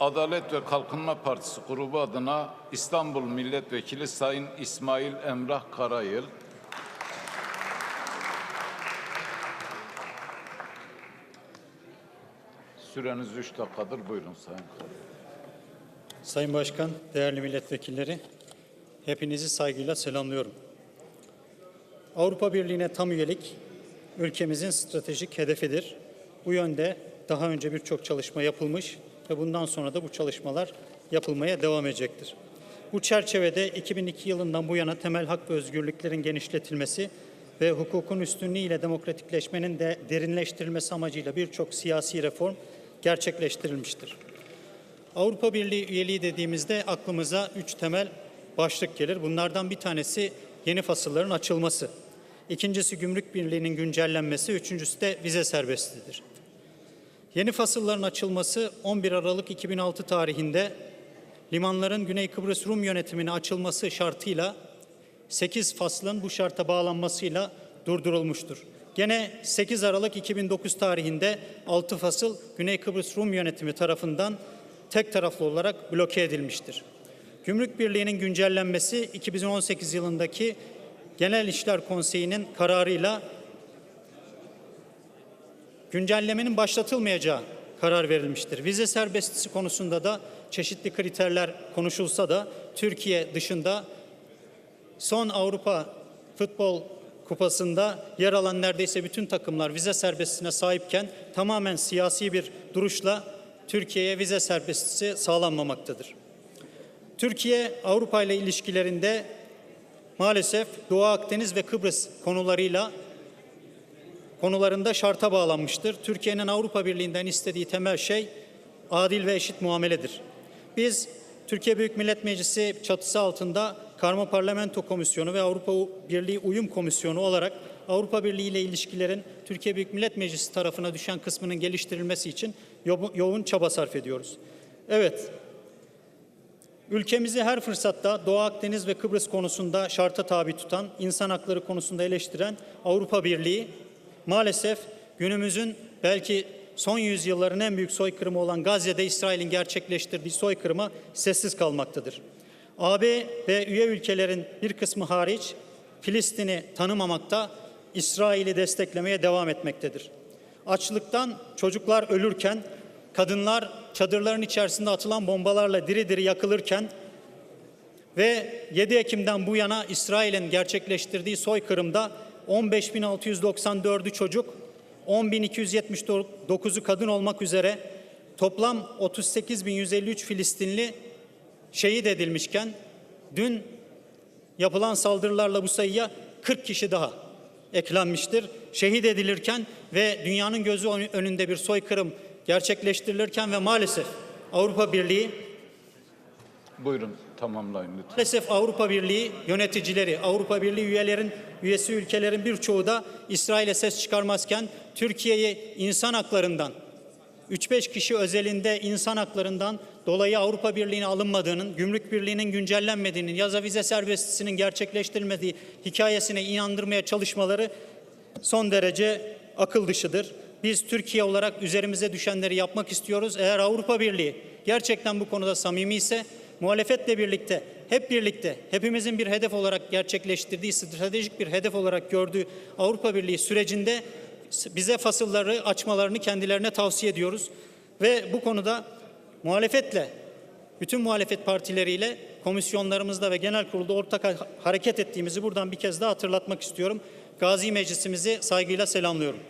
Adalet ve Kalkınma Partisi grubu adına İstanbul Milletvekili Sayın İsmail Emrah Karayıl. Süreniz üç dakikadır. Buyurun Sayın. Sayın Başkan, değerli milletvekilleri, hepinizi saygıyla selamlıyorum. Avrupa Birliği'ne tam üyelik ülkemizin stratejik hedefidir. Bu yönde daha önce birçok çalışma yapılmış ve bundan sonra da bu çalışmalar yapılmaya devam edecektir. Bu çerçevede 2002 yılından bu yana temel hak ve özgürlüklerin genişletilmesi ve hukukun üstünlüğü ile demokratikleşmenin de derinleştirilmesi amacıyla birçok siyasi reform gerçekleştirilmiştir. Avrupa Birliği üyeliği dediğimizde aklımıza üç temel başlık gelir. Bunlardan bir tanesi yeni fasılların açılması. İkincisi gümrük birliğinin güncellenmesi, üçüncüsü de vize serbestliğidir. Yeni fasılların açılması 11 Aralık 2006 tarihinde limanların Güney Kıbrıs Rum yönetimine açılması şartıyla 8 faslın bu şarta bağlanmasıyla durdurulmuştur. Gene 8 Aralık 2009 tarihinde 6 fasıl Güney Kıbrıs Rum yönetimi tarafından tek taraflı olarak bloke edilmiştir. Gümrük Birliği'nin güncellenmesi 2018 yılındaki Genel İşler Konseyi'nin kararıyla güncellemenin başlatılmayacağı karar verilmiştir. Vize serbestisi konusunda da çeşitli kriterler konuşulsa da Türkiye dışında son Avrupa Futbol Kupası'nda yer alan neredeyse bütün takımlar vize serbestisine sahipken tamamen siyasi bir duruşla Türkiye'ye vize serbestisi sağlanmamaktadır. Türkiye Avrupa ile ilişkilerinde maalesef Doğu Akdeniz ve Kıbrıs konularıyla konularında şarta bağlanmıştır. Türkiye'nin Avrupa Birliği'nden istediği temel şey adil ve eşit muameledir. Biz Türkiye Büyük Millet Meclisi çatısı altında Karma Parlamento Komisyonu ve Avrupa Birliği Uyum Komisyonu olarak Avrupa Birliği ile ilişkilerin Türkiye Büyük Millet Meclisi tarafına düşen kısmının geliştirilmesi için yo- yoğun çaba sarf ediyoruz. Evet, Ülkemizi her fırsatta Doğu Akdeniz ve Kıbrıs konusunda şarta tabi tutan, insan hakları konusunda eleştiren Avrupa Birliği maalesef günümüzün belki son yüzyılların en büyük soykırımı olan Gazze'de İsrail'in gerçekleştirdiği soykırıma sessiz kalmaktadır. AB ve üye ülkelerin bir kısmı hariç Filistin'i tanımamakta, İsrail'i desteklemeye devam etmektedir. Açlıktan çocuklar ölürken, kadınlar çadırların içerisinde atılan bombalarla diri diri yakılırken ve 7 Ekim'den bu yana İsrail'in gerçekleştirdiği soykırımda 15.694'ü çocuk, 10.279'u kadın olmak üzere toplam 38.153 Filistinli şehit edilmişken dün yapılan saldırılarla bu sayıya 40 kişi daha eklenmiştir. Şehit edilirken ve dünyanın gözü önünde bir soykırım gerçekleştirilirken ve maalesef Avrupa Birliği Buyurun tamamlayın lütfen. Maalesef Avrupa Birliği yöneticileri, Avrupa Birliği üyelerin, üyesi ülkelerin birçoğu da İsrail'e ses çıkarmazken Türkiye'yi insan haklarından, 3-5 kişi özelinde insan haklarından dolayı Avrupa Birliği'ne alınmadığının, gümrük birliğinin güncellenmediğinin, yaza vize serbestisinin gerçekleştirilmediği hikayesine inandırmaya çalışmaları son derece akıl dışıdır. Biz Türkiye olarak üzerimize düşenleri yapmak istiyoruz. Eğer Avrupa Birliği gerçekten bu konuda samimi ise muhalefetle birlikte, hep birlikte, hepimizin bir hedef olarak gerçekleştirdiği, stratejik bir hedef olarak gördüğü Avrupa Birliği sürecinde bize fasılları açmalarını kendilerine tavsiye ediyoruz. Ve bu konuda muhalefetle, bütün muhalefet partileriyle komisyonlarımızda ve genel kurulda ortak ha- hareket ettiğimizi buradan bir kez daha hatırlatmak istiyorum. Gazi Meclisimizi saygıyla selamlıyorum.